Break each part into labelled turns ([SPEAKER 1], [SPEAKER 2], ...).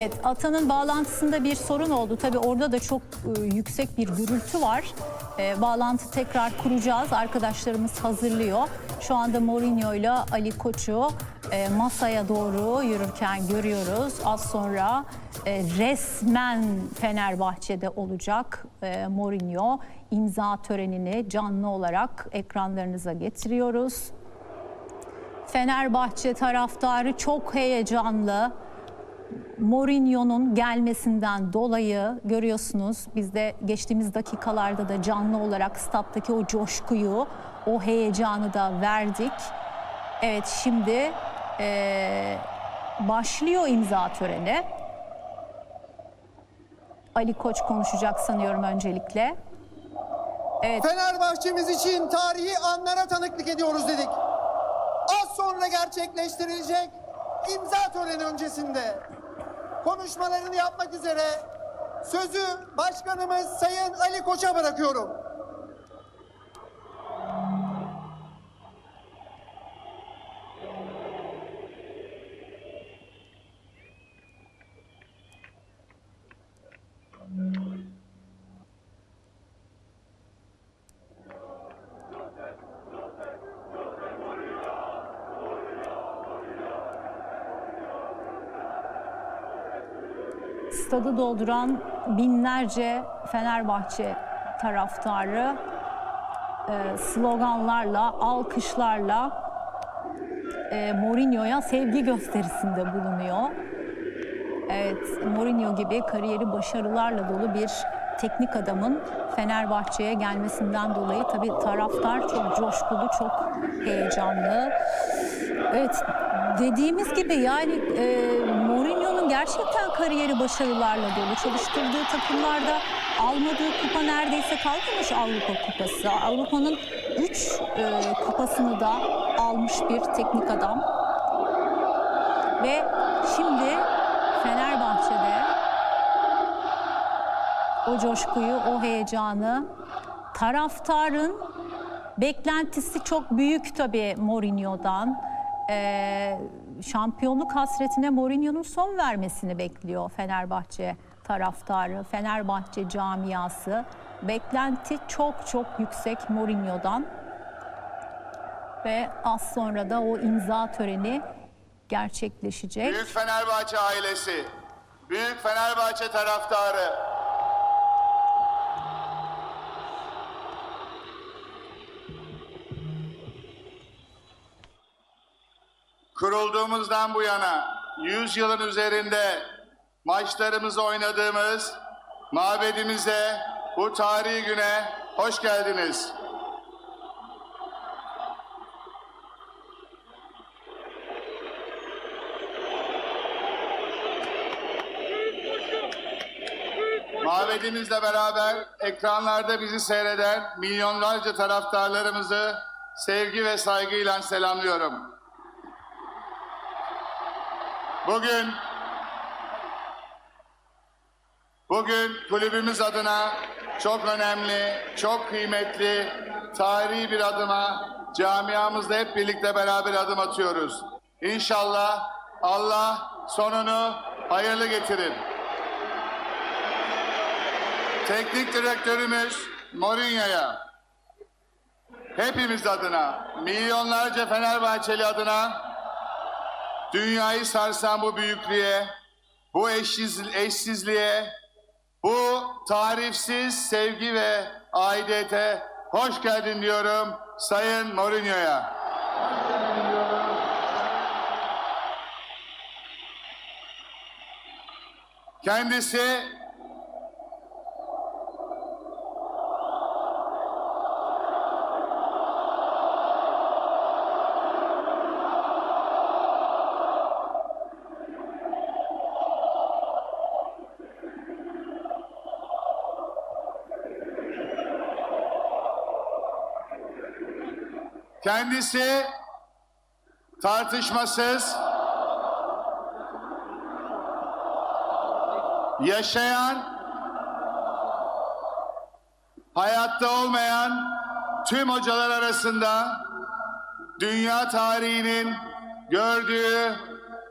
[SPEAKER 1] Evet, Atan'ın bağlantısında bir sorun oldu. Tabii orada da çok e, yüksek bir gürültü var. E, bağlantı tekrar kuracağız. Arkadaşlarımız hazırlıyor. Şu anda Mourinho ile Ali Koç'u e, masaya doğru yürürken görüyoruz. Az sonra e, resmen Fenerbahçe'de olacak e, Mourinho imza törenini canlı olarak ekranlarınıza getiriyoruz. Fenerbahçe taraftarı çok heyecanlı. Mourinho'nun gelmesinden dolayı görüyorsunuz biz de geçtiğimiz dakikalarda da canlı olarak stat'taki o coşkuyu, o heyecanı da verdik. Evet şimdi eee, başlıyor imza töreni. Ali Koç konuşacak sanıyorum öncelikle.
[SPEAKER 2] Fenerbahçemiz için tarihi anlara tanıklık ediyoruz dedik. Az sonra gerçekleştirilecek imza töreni öncesinde konuşmalarını yapmak üzere sözü başkanımız Sayın Ali Koç'a bırakıyorum.
[SPEAKER 1] Stadı dolduran binlerce Fenerbahçe taraftarı e, sloganlarla, alkışlarla e, Mourinho'ya sevgi gösterisinde bulunuyor. Evet, Mourinho gibi kariyeri başarılarla dolu bir teknik adamın Fenerbahçe'ye gelmesinden dolayı tabii taraftar çok coşkulu, çok heyecanlı. Evet, dediğimiz gibi yani e, Gerçekten kariyeri başarılarla dolu. Çalıştırdığı takımlarda almadığı kupa neredeyse kalmamış Avrupa Kupası. Avrupa'nın 3 kupasını da almış bir teknik adam. Ve şimdi Fenerbahçe'de o coşkuyu, o heyecanı taraftarın beklentisi çok büyük tabii Mourinho'dan. Ee, şampiyonluk hasretine Mourinho'nun son vermesini bekliyor Fenerbahçe taraftarı, Fenerbahçe camiası. Beklenti çok çok yüksek Mourinho'dan. Ve az sonra da o imza töreni gerçekleşecek.
[SPEAKER 3] Büyük Fenerbahçe ailesi, Büyük Fenerbahçe taraftarı, kurulduğumuzdan bu yana 100 yılın üzerinde maçlarımızı oynadığımız mabedimize bu tarihi güne hoş geldiniz. Mabedimizle beraber ekranlarda bizi seyreden milyonlarca taraftarlarımızı sevgi ve saygıyla selamlıyorum. Bugün Bugün kulübümüz adına çok önemli, çok kıymetli, tarihi bir adıma camiamızla hep birlikte beraber adım atıyoruz. İnşallah Allah sonunu hayırlı getirir. Teknik direktörümüz Mourinho'ya hepimiz adına, milyonlarca Fenerbahçeli adına dünyayı sarsan bu büyüklüğe, bu eşsiz, eşsizliğe, bu tarifsiz sevgi ve aidiyete hoş geldin diyorum Sayın Mourinho'ya. Kendisi Kendisi tartışmasız yaşayan hayatta olmayan tüm hocalar arasında dünya tarihinin gördüğü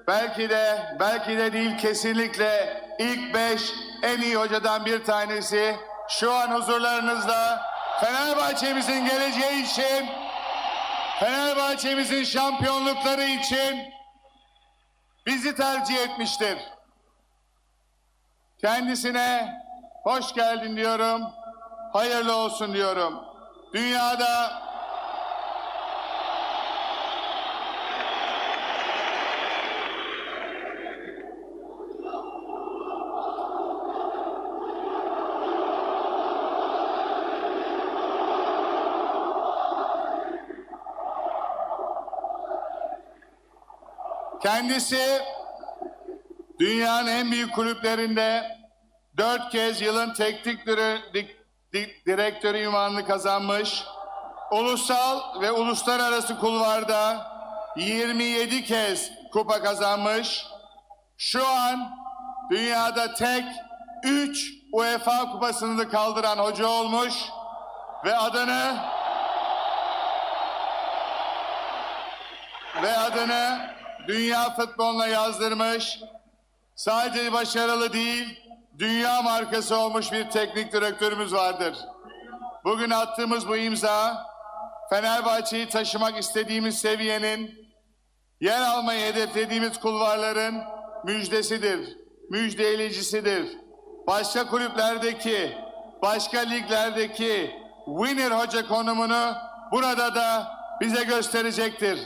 [SPEAKER 3] belki de belki de değil kesinlikle ilk beş en iyi hocadan bir tanesi. Şu an huzurlarınızda Fenerbahçe'mizin geleceği için, Fenerbahçe'mizin şampiyonlukları için bizi tercih etmiştir. Kendisine hoş geldin diyorum, hayırlı olsun diyorum. Dünyada Kendisi dünyanın en büyük kulüplerinde dört kez yılın teknik direktörü ünvanını kazanmış. Ulusal ve uluslararası kulvarda 27 kez kupa kazanmış. Şu an dünyada tek 3 UEFA kupasını kaldıran hoca olmuş ve adını ve adını dünya futboluna yazdırmış. Sadece başarılı değil, dünya markası olmuş bir teknik direktörümüz vardır. Bugün attığımız bu imza, Fenerbahçe'yi taşımak istediğimiz seviyenin, yer almayı hedeflediğimiz kulvarların müjdesidir, müjdeleyicisidir. Başka kulüplerdeki, başka liglerdeki winner hoca konumunu burada da bize gösterecektir.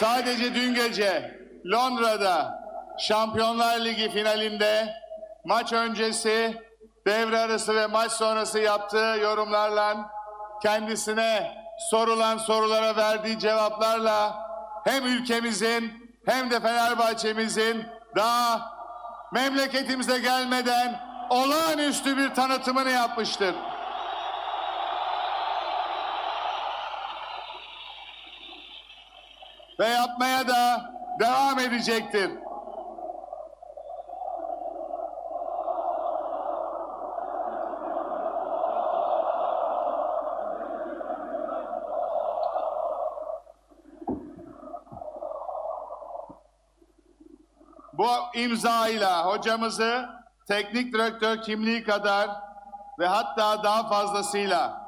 [SPEAKER 3] Sadece dün gece Londra'da Şampiyonlar Ligi finalinde maç öncesi, devre arası ve maç sonrası yaptığı yorumlarla kendisine sorulan sorulara verdiği cevaplarla hem ülkemizin hem de Fenerbahçe'mizin daha memleketimize gelmeden olağanüstü bir tanıtımını yapmıştır. Ve yapmaya da devam edecektir. Bu imzayla hocamızı teknik direktör kimliği kadar ve hatta daha fazlasıyla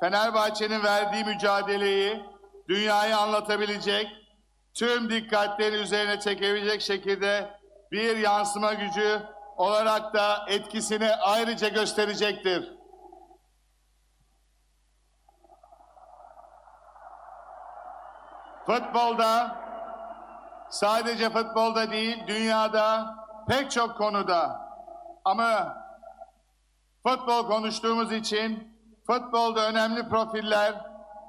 [SPEAKER 3] Fenerbahçe'nin verdiği mücadeleyi dünyaya anlatabilecek, tüm dikkatleri üzerine çekebilecek şekilde bir yansıma gücü olarak da etkisini ayrıca gösterecektir. Futbolda sadece futbolda değil dünyada pek çok konuda ama futbol konuştuğumuz için futbolda önemli profiller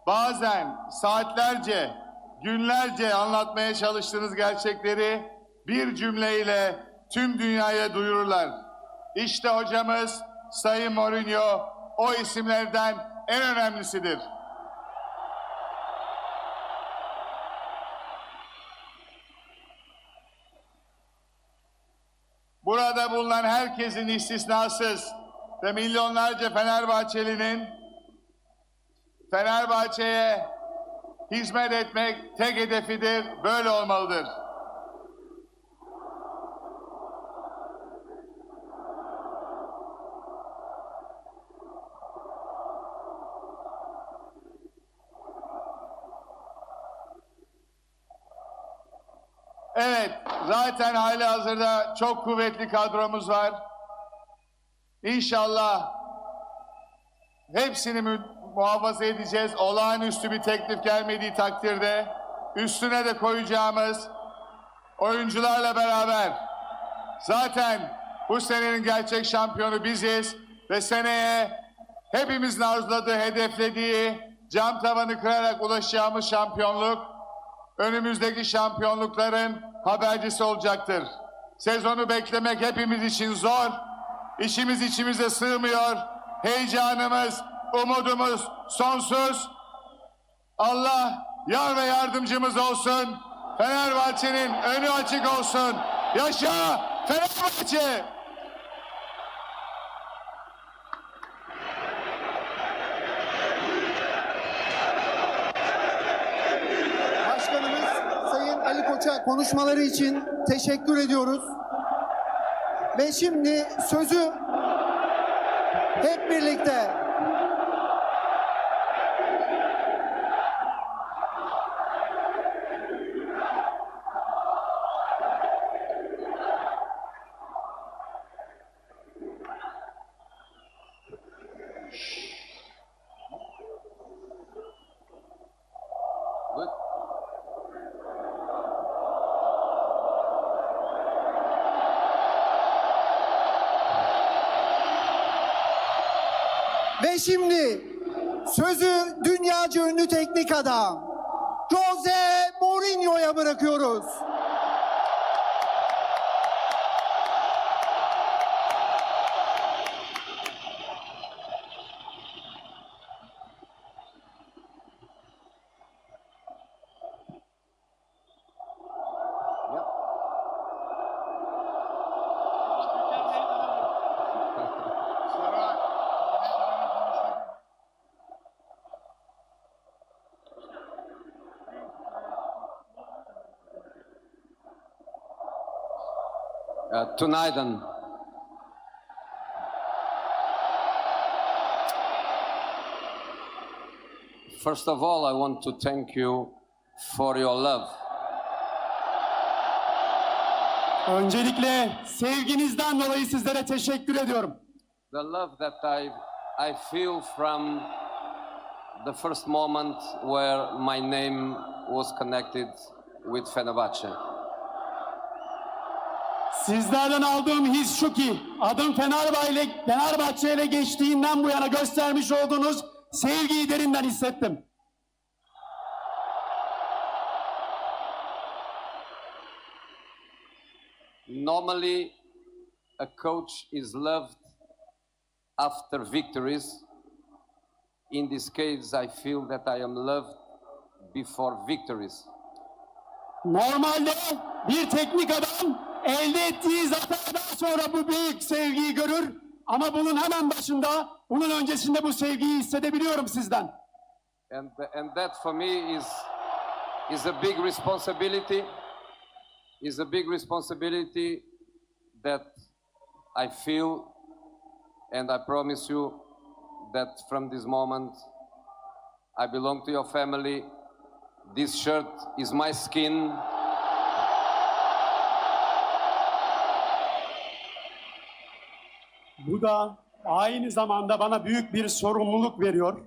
[SPEAKER 3] bazen saatlerce, günlerce anlatmaya çalıştığınız gerçekleri bir cümleyle tüm dünyaya duyururlar. İşte hocamız Sayın Mourinho o isimlerden en önemlisidir. Burada bulunan herkesin istisnasız ve milyonlarca Fenerbahçelinin Fenerbahçe'ye hizmet etmek tek hedefidir, böyle olmalıdır. Evet, zaten hali hazırda çok kuvvetli kadromuz var. İnşallah hepsini muhafaza edeceğiz. Olağanüstü bir teklif gelmediği takdirde üstüne de koyacağımız oyuncularla beraber zaten bu senenin gerçek şampiyonu biziz ve seneye hepimizin arzuladığı, hedeflediği cam tavanı kırarak ulaşacağımız şampiyonluk önümüzdeki şampiyonlukların habercisi olacaktır. Sezonu beklemek hepimiz için zor. İşimiz içimize sığmıyor. Heyecanımız, umudumuz sonsuz. Allah yar ve yardımcımız olsun. Fenerbahçe'nin önü açık olsun. Yaşa Fenerbahçe!
[SPEAKER 2] Başkanımız Sayın Ali Koç'a konuşmaları için teşekkür ediyoruz. Ve şimdi sözü hep birlikte şimdi sözü dünyaca ünlü teknik adam Jose Mourinho'ya bırakıyoruz.
[SPEAKER 4] Uh, and First of all, I want to thank you for your love.
[SPEAKER 5] Öncelikle sevginizden dolayı sizlere teşekkür ediyorum.
[SPEAKER 4] The love that I, I feel from the first moment where my name was connected with Fenerbahce.
[SPEAKER 5] Sizlerden aldığım his şu ki adım Fenerbahçe ile, Fenerbahçe ile geçtiğinden bu yana göstermiş olduğunuz sevgiyi derinden hissettim.
[SPEAKER 4] Normally, a coach is loved after victories. In this case, I feel that I am loved before victories.
[SPEAKER 5] Normalde bir teknik adam elde ettiği zaferden sonra bu büyük sevgiyi görür ama bunun hemen başında, bunun öncesinde bu sevgiyi hissedebiliyorum sizden.
[SPEAKER 4] And, and that for me is, is a big responsibility, is a big responsibility that I feel and I promise you that from this moment I belong to your family. This shirt is my skin.
[SPEAKER 5] Bu da aynı zamanda bana büyük bir sorumluluk veriyor.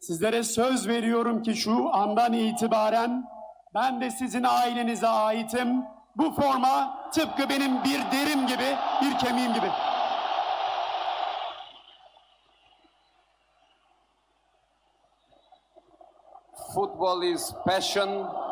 [SPEAKER 5] Sizlere söz veriyorum ki şu andan itibaren ben de sizin ailenize aitim. Bu forma tıpkı benim bir derim gibi, bir kemiğim gibi.
[SPEAKER 4] Football is passion.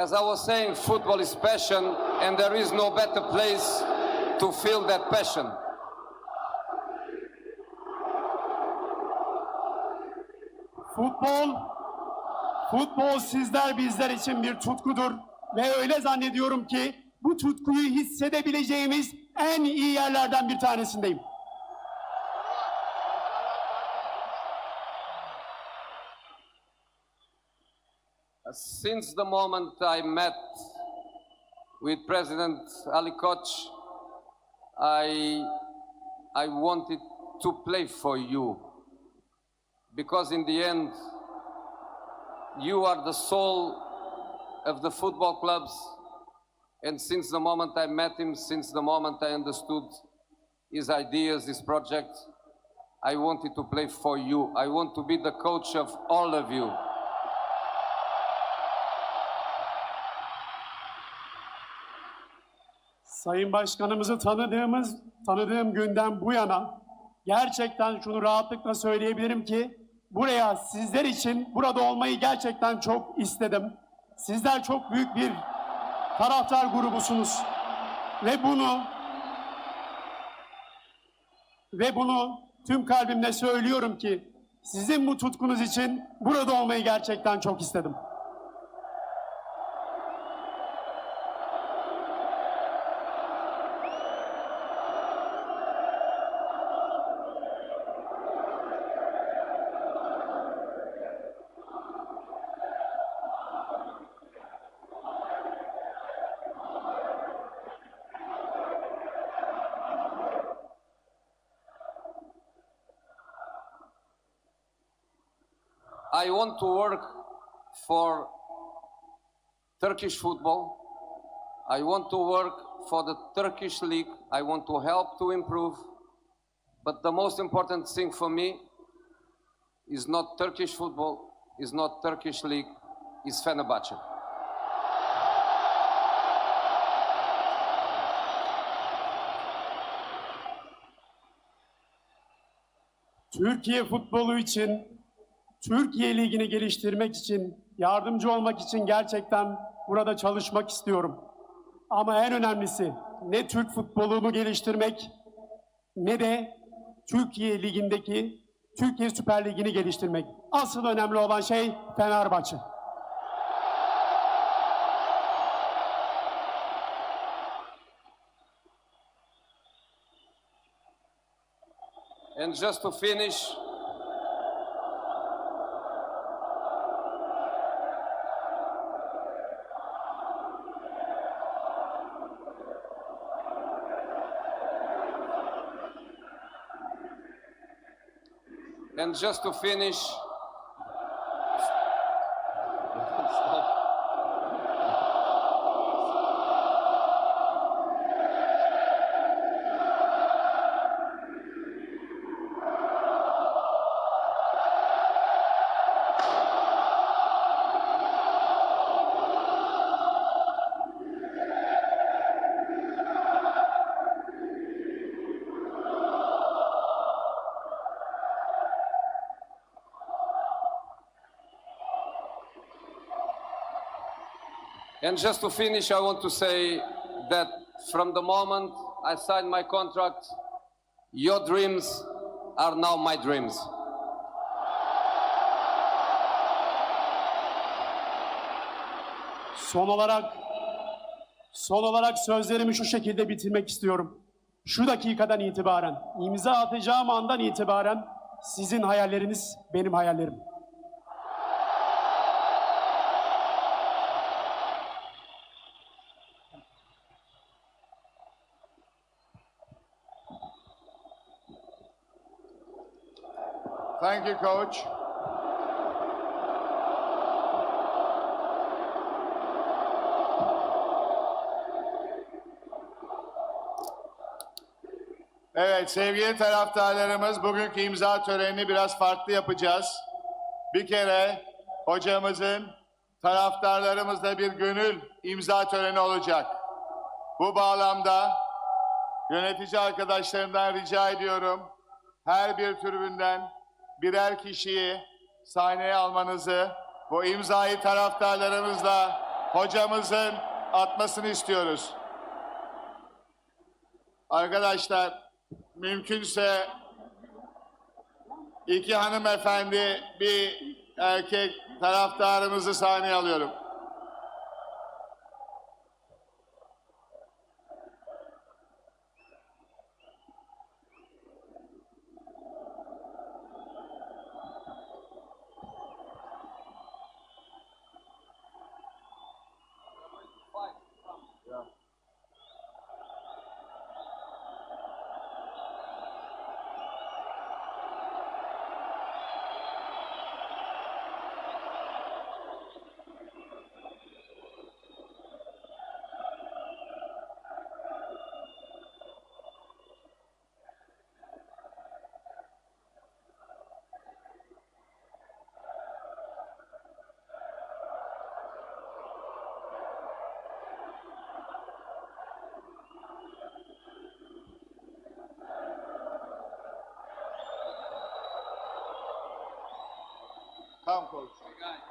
[SPEAKER 4] As I was saying, football is passion, and there is no better place to feel that passion.
[SPEAKER 5] Futbol, futbol sizler bizler için bir tutkudur. Ve öyle zannediyorum ki bu tutkuyu hissedebileceğimiz en iyi yerlerden bir tanesindeyim.
[SPEAKER 4] Since the moment I met with President Ali Koch, I, I wanted to play for you. Because in the end, you are the soul of the football clubs. And since the moment I met him, since the moment I understood his ideas, his project, I wanted to play for you. I want to be the coach of all of you.
[SPEAKER 5] Sayın Başkanımızı tanıdığımız, tanıdığım günden bu yana gerçekten şunu rahatlıkla söyleyebilirim ki buraya sizler için burada olmayı gerçekten çok istedim. Sizler çok büyük bir taraftar grubusunuz ve bunu ve bunu tüm kalbimle söylüyorum ki sizin bu tutkunuz için burada olmayı gerçekten çok istedim.
[SPEAKER 4] I want to work for Turkish football. I want to work for the Turkish league. I want to help to improve. But the most important thing for me is not Turkish football, is not Turkish league, is Fenerbahce.
[SPEAKER 5] Türkiye futbolu için, Türkiye Ligi'ni geliştirmek için, yardımcı olmak için gerçekten burada çalışmak istiyorum. Ama en önemlisi ne Türk futbolunu geliştirmek ne de Türkiye Ligi'ndeki Türkiye Süper Ligi'ni geliştirmek. Asıl önemli olan şey Fenerbahçe.
[SPEAKER 4] And just to finish, just to finish, And just to finish, I want to say that from the moment I signed my contract, your dreams are now my dreams.
[SPEAKER 5] Son olarak son olarak sözlerimi şu şekilde bitirmek istiyorum. Şu dakikadan itibaren, imza atacağım andan itibaren sizin hayalleriniz benim hayallerim.
[SPEAKER 3] Thank you, coach. Evet sevgili taraftarlarımız bugünkü imza törenini biraz farklı yapacağız. Bir kere hocamızın taraftarlarımızla bir gönül imza töreni olacak. Bu bağlamda yönetici arkadaşlarımdan rica ediyorum her bir tribünden birer kişiyi sahneye almanızı, bu imzayı taraftarlarımızla hocamızın atmasını istiyoruz. Arkadaşlar, mümkünse iki hanımefendi, bir erkek taraftarımızı sahneye alıyorum. Come coach.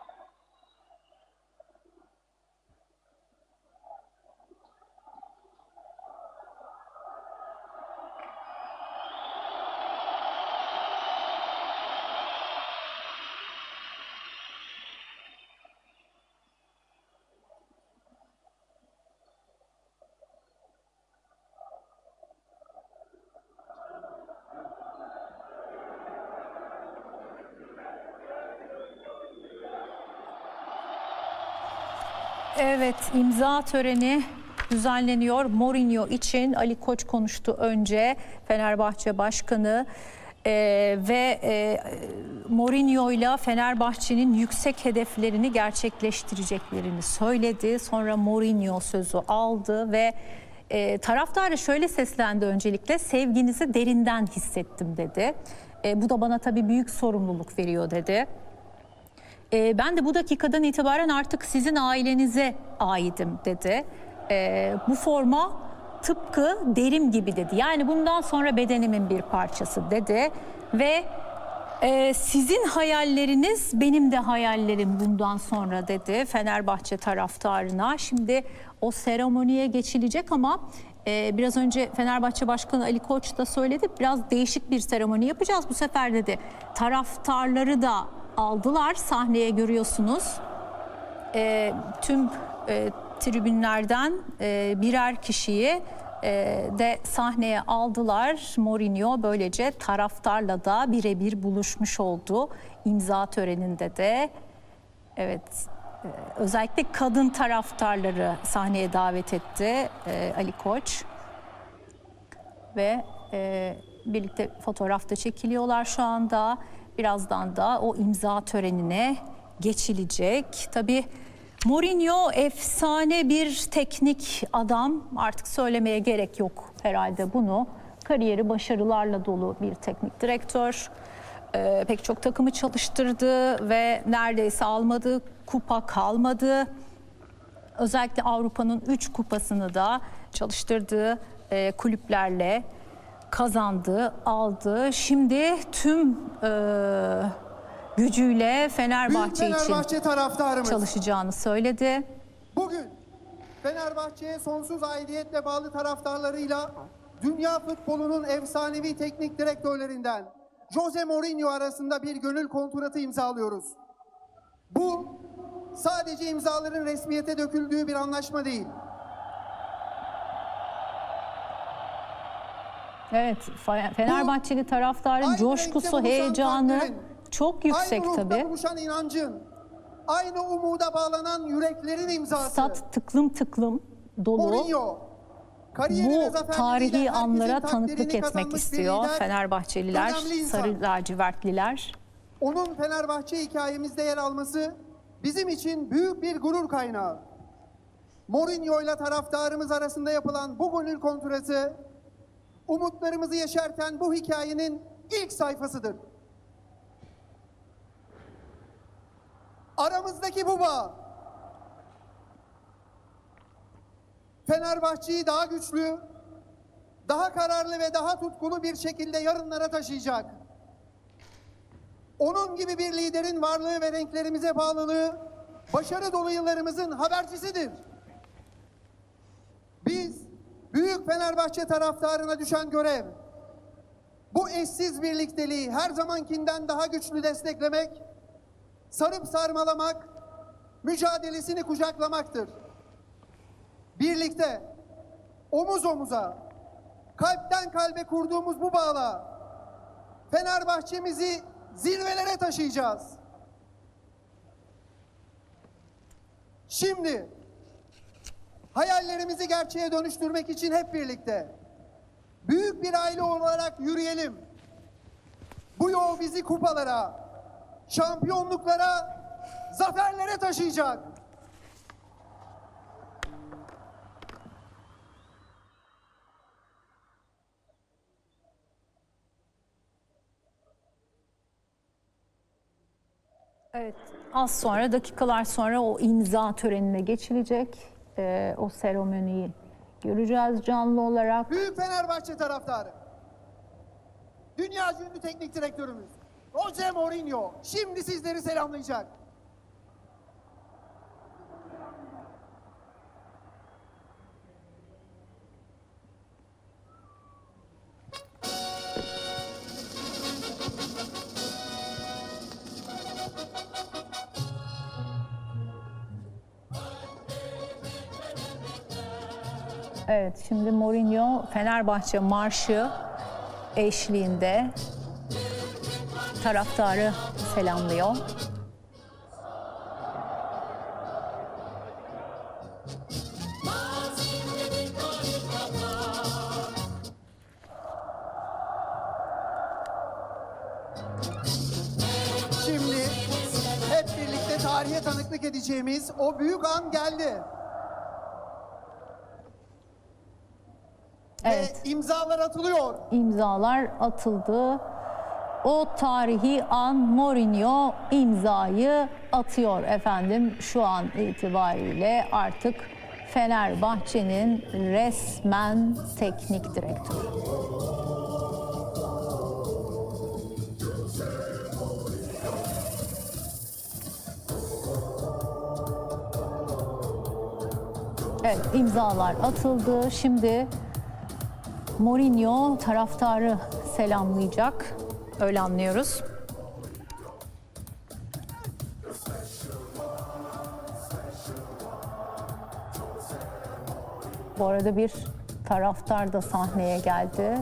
[SPEAKER 1] Evet, imza töreni düzenleniyor. Mourinho için Ali Koç konuştu önce Fenerbahçe Başkanı Ee, ve e, Mourinho ile Fenerbahçe'nin yüksek hedeflerini gerçekleştireceklerini söyledi. Sonra Mourinho sözü aldı ve e, taraftara şöyle seslendi öncelikle sevginizi derinden hissettim dedi. E, bu da bana tabii büyük sorumluluk veriyor dedi. E, ben de bu dakikadan itibaren artık sizin ailenize aidim dedi. E, bu forma tıpkı derim gibi dedi. Yani bundan sonra bedenimin bir parçası dedi. Ve e, sizin hayalleriniz benim de hayallerim bundan sonra dedi Fenerbahçe taraftarına. Şimdi o seremoniye geçilecek ama e, biraz önce Fenerbahçe Başkanı Ali Koç da söyledi. Biraz değişik bir seremoni yapacağız bu sefer dedi. Taraftarları da aldılar sahneye görüyorsunuz. E, tüm e, tribünlerden e, birer kişiyi e, de sahneye aldılar. Mourinho böylece taraftarla da birebir buluşmuş oldu. İmza töreninde de evet e, özellikle kadın taraftarları sahneye davet etti e, Ali Koç ve e, birlikte fotoğrafta çekiliyorlar şu anda. Birazdan da o imza törenine geçilecek. Tabii Mourinho efsane bir teknik adam. Artık söylemeye gerek yok herhalde bunu. Kariyeri başarılarla dolu bir teknik direktör. Ee, pek çok takımı çalıştırdı ve neredeyse almadığı kupa kalmadı. Özellikle Avrupa'nın 3 kupasını da çalıştırdığı e, kulüplerle kazandı, aldı. Şimdi tüm e, gücüyle
[SPEAKER 2] Büyük
[SPEAKER 1] Fenerbahçe için
[SPEAKER 2] Fenerbahçe taraftarımız.
[SPEAKER 1] çalışacağını söyledi.
[SPEAKER 2] Bugün Fenerbahçe'ye sonsuz aidiyetle bağlı taraftarlarıyla dünya futbolunun efsanevi teknik direktörlerinden Jose Mourinho arasında bir gönül kontratı imzalıyoruz. Bu sadece imzaların resmiyete döküldüğü bir anlaşma değil.
[SPEAKER 1] Evet, Fe- Fenerbahçeli taraftarın
[SPEAKER 2] Aynı
[SPEAKER 1] coşkusu, heyecanı çok yüksek
[SPEAKER 2] aynı
[SPEAKER 1] tabii.
[SPEAKER 2] buluşan inancın, aynı umuda bağlanan yüreklerin imzası.
[SPEAKER 1] Stat tıklım tıklım dolu.
[SPEAKER 2] Mourinho.
[SPEAKER 1] Bu tarihi anlara tanıklık etmek istiyor
[SPEAKER 2] lider,
[SPEAKER 1] Fenerbahçeliler, sarı lacivertliler.
[SPEAKER 2] Onun Fenerbahçe hikayemizde yer alması bizim için büyük bir gurur kaynağı. Mourinho ile taraftarımız arasında yapılan bu gönül kontratı umutlarımızı yeşerten bu hikayenin ilk sayfasıdır. Aramızdaki bu bağ Fenerbahçe'yi daha güçlü, daha kararlı ve daha tutkulu bir şekilde yarınlara taşıyacak. Onun gibi bir liderin varlığı ve renklerimize bağlılığı başarı dolu yıllarımızın habercisidir. Büyük Fenerbahçe taraftarına düşen görev bu eşsiz birlikteliği her zamankinden daha güçlü desteklemek, sarıp sarmalamak, mücadelesini kucaklamaktır. Birlikte omuz omuza, kalpten kalbe kurduğumuz bu bağla Fenerbahçemizi zirvelere taşıyacağız. Şimdi hayallerimizi gerçeğe dönüştürmek için hep birlikte büyük bir aile olarak yürüyelim. Bu yol bizi kupalara, şampiyonluklara, zaferlere taşıyacak.
[SPEAKER 1] Evet, az sonra, dakikalar sonra o imza törenine geçilecek. Ee, o seremoniyi göreceğiz canlı olarak.
[SPEAKER 2] Büyük Fenerbahçe taraftarı. Dünya ünlü teknik direktörümüz. Jose Mourinho şimdi sizleri selamlayacak.
[SPEAKER 1] Evet şimdi Mourinho Fenerbahçe marşı eşliğinde taraftarı selamlıyor.
[SPEAKER 2] Şimdi hep birlikte tarihe tanıklık edeceğimiz o büyük an geldi.
[SPEAKER 1] Evet.
[SPEAKER 2] Ve imzalar atılıyor.
[SPEAKER 1] imzalar atıldı. O tarihi an Mourinho imzayı atıyor efendim. Şu an itibariyle artık Fenerbahçe'nin resmen teknik direktörü. Evet imzalar atıldı. Şimdi Mourinho taraftarı selamlayacak. Öyle anlıyoruz. Bu arada bir taraftar da sahneye geldi.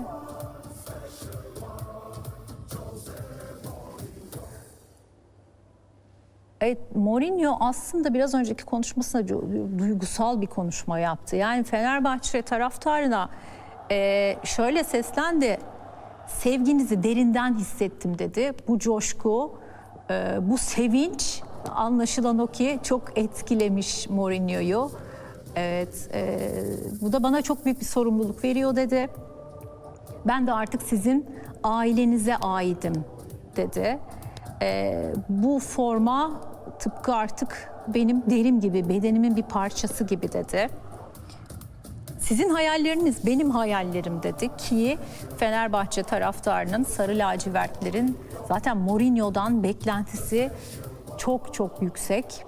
[SPEAKER 1] Evet, Mourinho aslında biraz önceki konuşmasında du- duygusal bir konuşma yaptı. Yani Fenerbahçe taraftarına e, şöyle seslendi. Sevginizi derinden hissettim dedi. Bu coşku, e, bu sevinç anlaşılan o ki çok etkilemiş Mourinho'yu. Evet, e, bu da bana çok büyük bir sorumluluk veriyor dedi. Ben de artık sizin ailenize aidim dedi. Ee, bu forma tıpkı artık benim derim gibi, bedenimin bir parçası gibi dedi. Sizin hayalleriniz benim hayallerim dedi ki Fenerbahçe taraftarının, sarı lacivertlerin zaten Mourinho'dan beklentisi çok çok yüksek.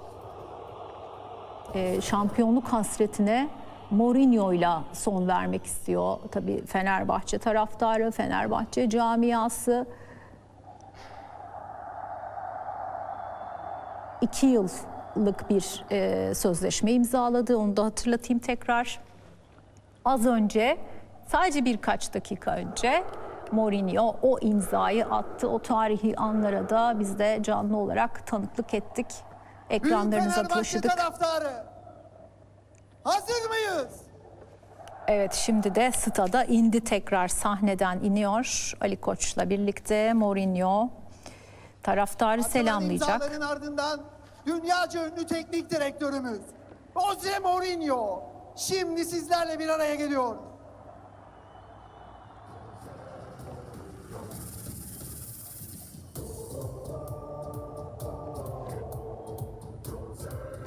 [SPEAKER 1] Ee, şampiyonluk hasretine Mourinho'yla son vermek istiyor. Tabii Fenerbahçe taraftarı, Fenerbahçe camiası. iki yıllık bir e, sözleşme imzaladı. Onu da hatırlatayım tekrar. Az önce, sadece birkaç dakika önce Mourinho o imzayı attı. O tarihi anlara da biz de canlı olarak tanıklık ettik. Ekranlarınıza taşıdık.
[SPEAKER 2] taraftarı. Hazır mıyız?
[SPEAKER 1] Evet şimdi de stada indi tekrar sahneden iniyor. Ali Koç'la birlikte Mourinho taraftarı
[SPEAKER 2] Atılan
[SPEAKER 1] selamlayacak.
[SPEAKER 2] ardından dünyaca ünlü teknik direktörümüz Jose Mourinho şimdi sizlerle bir araya geliyor.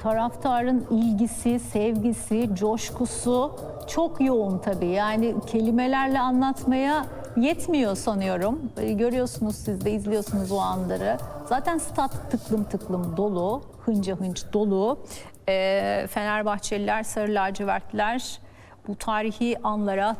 [SPEAKER 1] taraftarın ilgisi, sevgisi, coşkusu çok yoğun tabii. Yani kelimelerle anlatmaya yetmiyor sanıyorum. Görüyorsunuz siz de izliyorsunuz o anları. Zaten stat tıklım tıklım dolu, hınca hınç dolu. Ee, Fenerbahçeliler, Sarı lacivertliler bu tarihi anlara